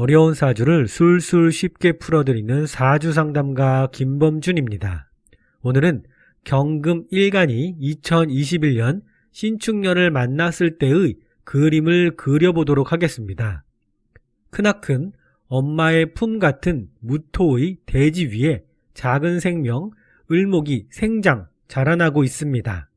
어려운 사주를 술술 쉽게 풀어드리는 사주 상담가 김범준입니다. 오늘은 경금 일간이 2021년 신축년을 만났을 때의 그림을 그려보도록 하겠습니다. 크나큰 엄마의 품 같은 무토의 대지 위에 작은 생명, 을목이 생장, 자라나고 있습니다.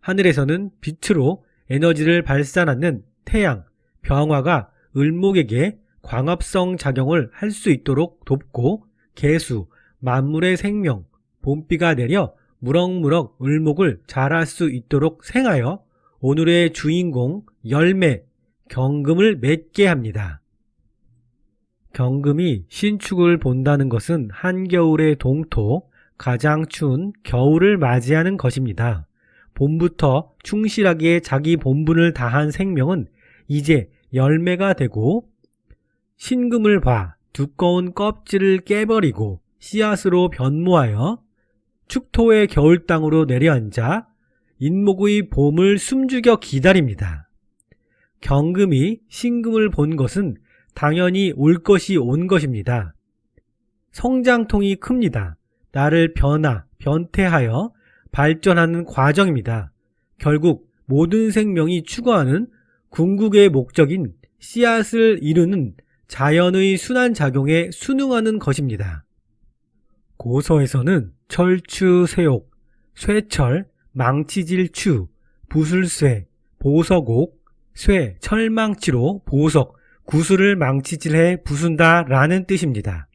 하늘에서는 빛으로 에너지를 발산하는 태양, 병화가 을목에게 광합성 작용을 할 수 있도록 돕고 개수, 만물의 생명, 봄비가 내려 무럭무럭 을목을 자랄 수 있도록 생하여 오늘의 주인공 열매, 경금을 맺게 합니다. 경금이 신축을 본다는 것은 한겨울의 동토, 가장 추운 겨울을 맞이하는 것입니다. 봄부터 충실하게 자기 본분을 다한 생명은 이제 열매가 되고 신금을 봐 두꺼운 껍질을 깨버리고 씨앗으로 변모하여 축토의 겨울 땅으로 내려앉아 인목의 봄을 숨죽여 기다립니다. 경금이 신금을 본 것은 당연히 올 것이 온 것입니다. 성장통이 큽니다. 나를 변화, 변태하여 발전하는 과정입니다. 결국 모든 생명이 추구하는 궁극의 목적인 씨앗을 이루는 자연의 순환작용에 순응하는 것입니다. 고서에서는 철추 세옥, 쇠철, 망치질추, 부술쇠, 보석옥, 쇠, 철망치로 보석, 구슬을 망치질해 부순다 라는 뜻입니다.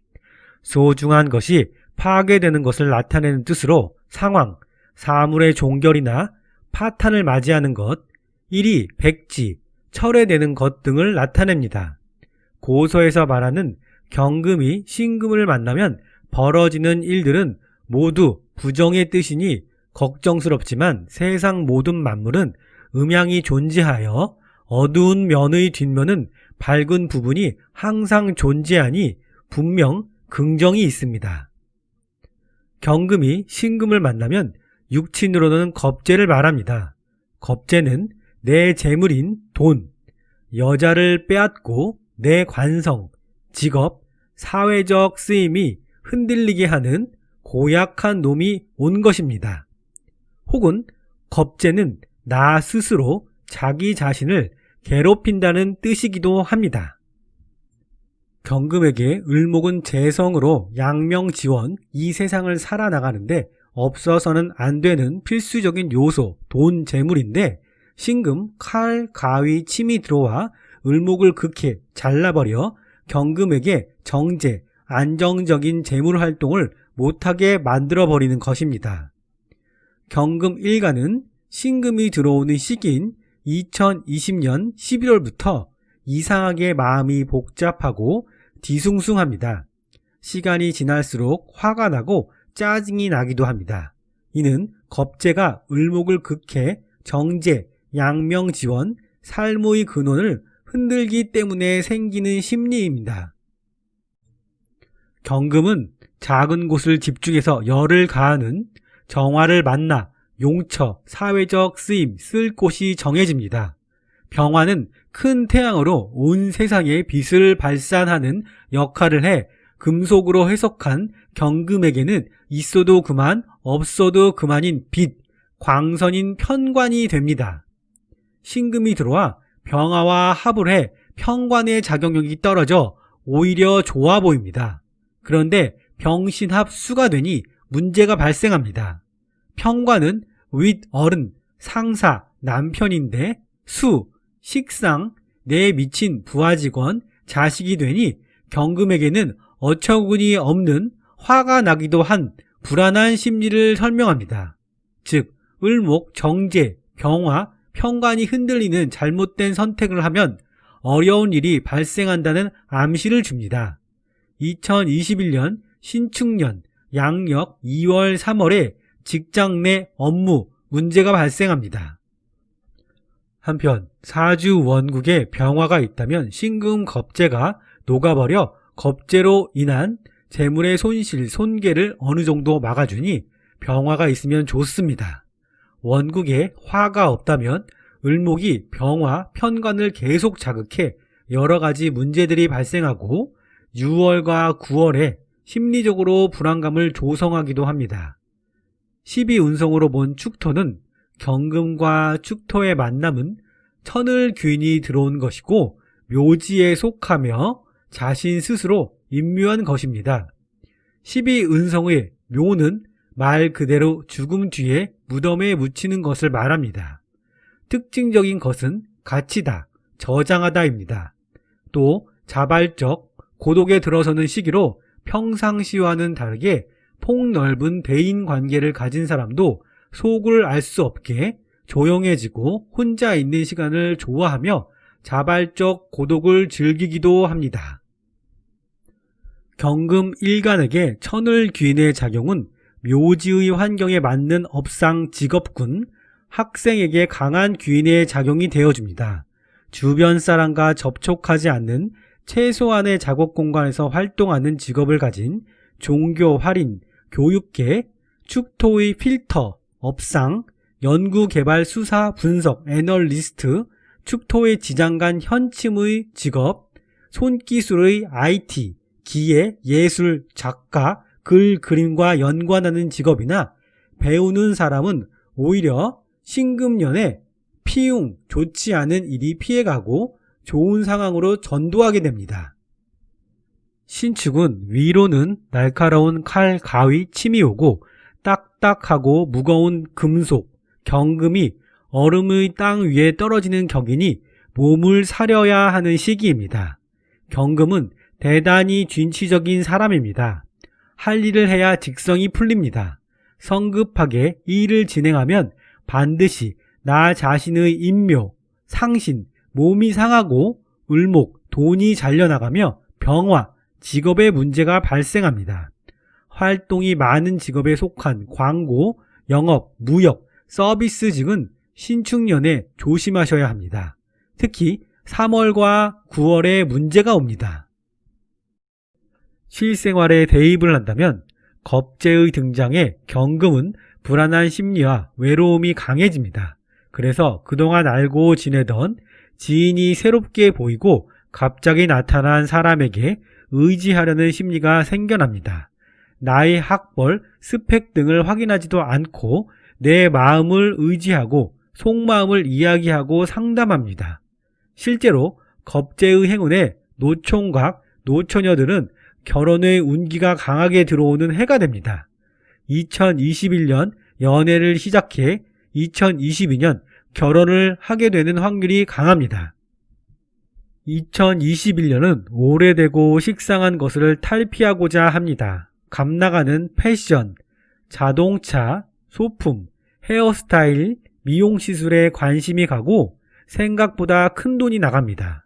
소중한 것이 파괴되는 것을 나타내는 뜻으로 상황, 사물의 종결이나 파탄을 맞이하는 것, 일이 백지, 철회되는 것 등을 나타냅니다. 고서에서 말하는 경금이 신금을 만나면 벌어지는 일들은 모두 부정의 뜻이니 걱정스럽지만 세상 모든 만물은 음양이 존재하여 어두운 면의 뒷면은 밝은 부분이 항상 존재하니 분명 긍정이 있습니다. 경금이 신금을 만나면 육친으로는 겁재를 말합니다. 겁재는 내 재물인 돈, 여자를 빼앗고 내 관성, 직업, 사회적 쓰임이 흔들리게 하는 고약한 놈이 온 것입니다. 혹은 겁재는 나 스스로 자기 자신을 괴롭힌다는 뜻이기도 합니다. 경금에게 을목은 재성으로 양명 지원 이 세상을 살아나가는데 없어서는 안 되는 필수적인 요소, 돈, 재물인데 신금, 칼, 가위, 침이 들어와 을목을 극해 잘라버려 경금에게 정제, 안정적인 재물 활동을 못하게 만들어버리는 것입니다. 경금 일가는 신금이 들어오는 시기인 2020년 11월부터 이상하게 마음이 복잡하고 뒤숭숭합니다. 시간이 지날수록 화가 나고 짜증이 나기도 합니다. 이는 겁재가 을목을 극해 정제, 양명 지원, 삶의 근원을 흔들기 때문에 생기는 심리입니다. 경금은 작은 곳을 집중해서 열을 가하는 정화를 만나 용처, 사회적 쓰임, 쓸 곳이 정해집니다. 병화는 큰 태양으로 온 세상에 빛을 발산하는 역할을 해 금속으로 해석한 경금에게는 있어도 그만, 없어도 그만인 빛, 광선인 편관이 됩니다. 신금이 들어와 병화와 합을 해 편관의 작용력이 떨어져 오히려 좋아 보입니다. 그런데 병신합 수가 되니 문제가 발생합니다. 평관은 윗 어른, 상사, 남편인데 수, 식상, 내 미친 부하 직원, 자식이 되니 경금에게는 어처구니 없는 화가 나기도 한 불안한 심리를 설명합니다. 즉, 을목, 정제, 병화, 평관이 흔들리는 잘못된 선택을 하면 어려운 일이 발생한다는 암시를 줍니다. 2021년 신축년 양력 2월 3월에 직장 내 업무 문제가 발생합니다. 한편 사주 원국에 병화가 있다면 신금 겁재가 녹아버려 겁재로 인한 재물의 손실, 손괴를 어느 정도 막아주니 병화가 있으면 좋습니다. 원국에 화가 없다면 을목이 병화, 편관을 계속 자극해 여러 가지 문제들이 발생하고 6월과 9월에 심리적으로 불안감을 조성하기도 합니다. 12운성으로 본 축토는 경금과 축토의 만남은 천을 귀인이 들어온 것이고 묘지에 속하며 자신 스스로 임묘한 것입니다. 12은성의 묘는 말 그대로 죽음 뒤에 무덤에 묻히는 것을 말합니다. 특징적인 것은 가치다, 저장하다입니다. 또 자발적, 고독에 들어서는 시기로 평상시와는 다르게 폭넓은 대인 관계를 가진 사람도 속을 알 수 없게 조용해지고 혼자 있는 시간을 좋아하며 자발적 고독을 즐기기도 합니다. 경금 일간에게 천을 귀인의 작용은 묘지의 환경에 맞는 업상 직업군, 학생에게 강한 귀인의 작용이 되어줍니다. 주변 사람과 접촉하지 않는 최소한의 작업 공간에서 활동하는 직업을 가진 종교 활인, 교육계, 축토의 필터, 업상, 연구 개발 수사 분석 애널리스트, 축토의 지장간 현침의 직업, 손기술의 IT, 기계, 예술, 작가, 글, 그림과 연관하는 직업이나 배우는 사람은 오히려 신금년에 피용, 좋지 않은 일이 피해가고 좋은 상황으로 전도하게 됩니다. 신축은 위로는 날카로운 칼, 가위, 침이 오고 딱딱하고 무거운 금속, 경금이 얼음의 땅 위에 떨어지는 격이니 몸을 사려야 하는 시기입니다. 경금은 대단히 진취적인 사람입니다. 할 일을 해야 직성이 풀립니다. 성급하게 일을 진행하면 반드시 나 자신의 인묘, 상신, 몸이 상하고 을목, 돈이 잘려나가며 병화, 직업의 문제가 발생합니다. 활동이 많은 직업에 속한 광고, 영업, 무역, 서비스직은 신축년에 조심하셔야 합니다. 특히 3월과 9월에 문제가 옵니다. 실생활에 대입을 한다면 겁재의 등장에 경금은 불안한 심리와 외로움이 강해집니다. 그래서 그동안 알고 지내던 지인이 새롭게 보이고 갑자기 나타난 사람에게 의지하려는 심리가 생겨납니다. 나의 학벌, 스펙 등을 확인하지도 않고 내 마음을 의지하고 속마음을 이야기하고 상담합니다. 실제로 겁재의 행운에 노총각, 노처녀들은 결혼의 운기가 강하게 들어오는 해가 됩니다. 2021년 연애를 시작해 2022년 결혼을 하게 되는 확률이 강합니다. 2021년은 오래되고 식상한 것을 탈피하고자 합니다. 값나가는 패션, 자동차, 소품, 헤어스타일, 미용시술에 관심이 가고 생각보다 큰 돈이 나갑니다.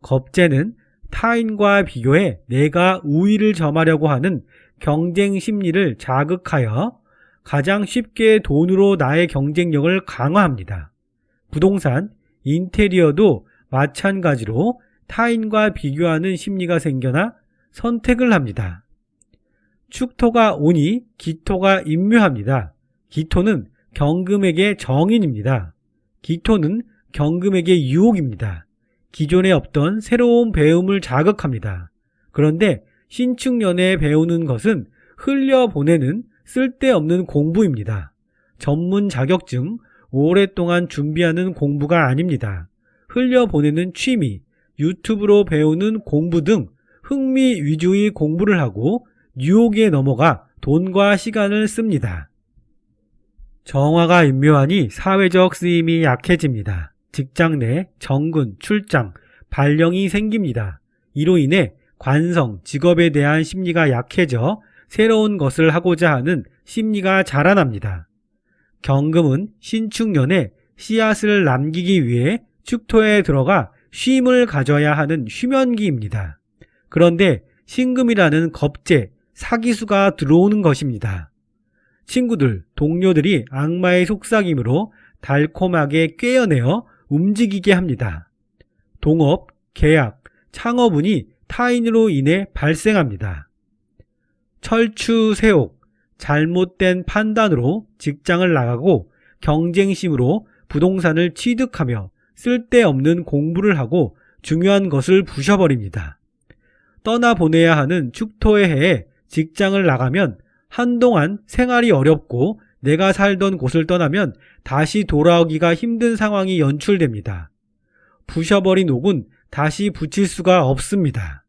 겁재는 타인과 비교해 내가 우위를 점하려고 하는 경쟁 심리를 자극하여 가장 쉽게 돈으로 나의 경쟁력을 강화합니다. 부동산, 인테리어도 마찬가지로 타인과 비교하는 심리가 생겨나 선택을 합니다. 축토가 오니 기토가 임묘합니다. 기토는 경금에게 정인입니다. 기토는 경금에게 유혹입니다. 기존에 없던 새로운 배움을 자극합니다. 그런데 신축년에 배우는 것은 흘려보내는 쓸데없는 공부입니다. 전문 자격증, 오랫동안 준비하는 공부가 아닙니다. 흘려보내는 취미, 유튜브로 배우는 공부 등 흥미 위주의 공부를 하고 유혹에 넘어가 돈과 시간을 씁니다. 정화가 임묘하니 사회적 쓰임이 약해집니다. 직장 내 정근, 출장, 발령이 생깁니다. 이로 인해 관성, 직업에 대한 심리가 약해져 새로운 것을 하고자 하는 심리가 자라납니다. 경금은 신축년에 씨앗을 남기기 위해 축토에 들어가 쉼을 가져야 하는 휴면기입니다. 그런데 신금이라는 겁재, 사기수가 들어오는 것입니다. 친구들, 동료들이 악마의 속삭임으로 달콤하게 꿰어내어 움직이게 합니다. 동업, 계약, 창업운이 타인으로 인해 발생합니다. 철추, 세옥, 잘못된 판단으로 직장을 나가고 경쟁심으로 부동산을 취득하며 쓸데없는 공부를 하고 중요한 것을 부셔버립니다. 떠나보내야 하는 축토의 해에 직장을 나가면 한동안 생활이 어렵고 내가 살던 곳을 떠나면 다시 돌아오기가 힘든 상황이 연출됩니다. 부셔버린 옥은 다시 붙일 수가 없습니다.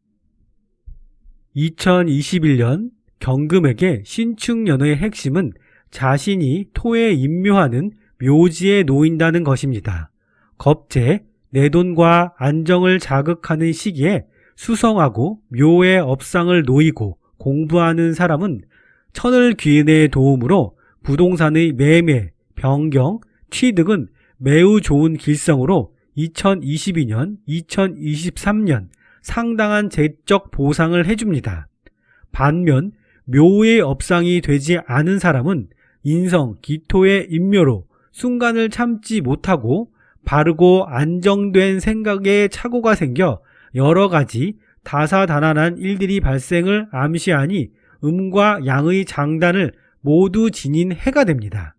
2021년 경금에게 신축년의 핵심은 자신이 토에 임묘하는 묘지에 놓인다는 것입니다. 겁제, 내 돈과 안정을 자극하는 시기에 수성하고 묘의 업상을 놓이고 공부하는 사람은 천을 귀인의 도움으로 부동산의 매매, 변경, 취득은 매우 좋은 길성으로 2022년, 2023년 상당한 재적 보상을 해줍니다. 반면 묘의 업상이 되지 않은 사람은 인성, 기토의 인묘로 순간을 참지 못하고 바르고 안정된 생각에 착오가 생겨 여러 가지 다사다난한 일들이 발생을 암시하니 음과 양의 장단을 모두 지닌 해가 됩니다.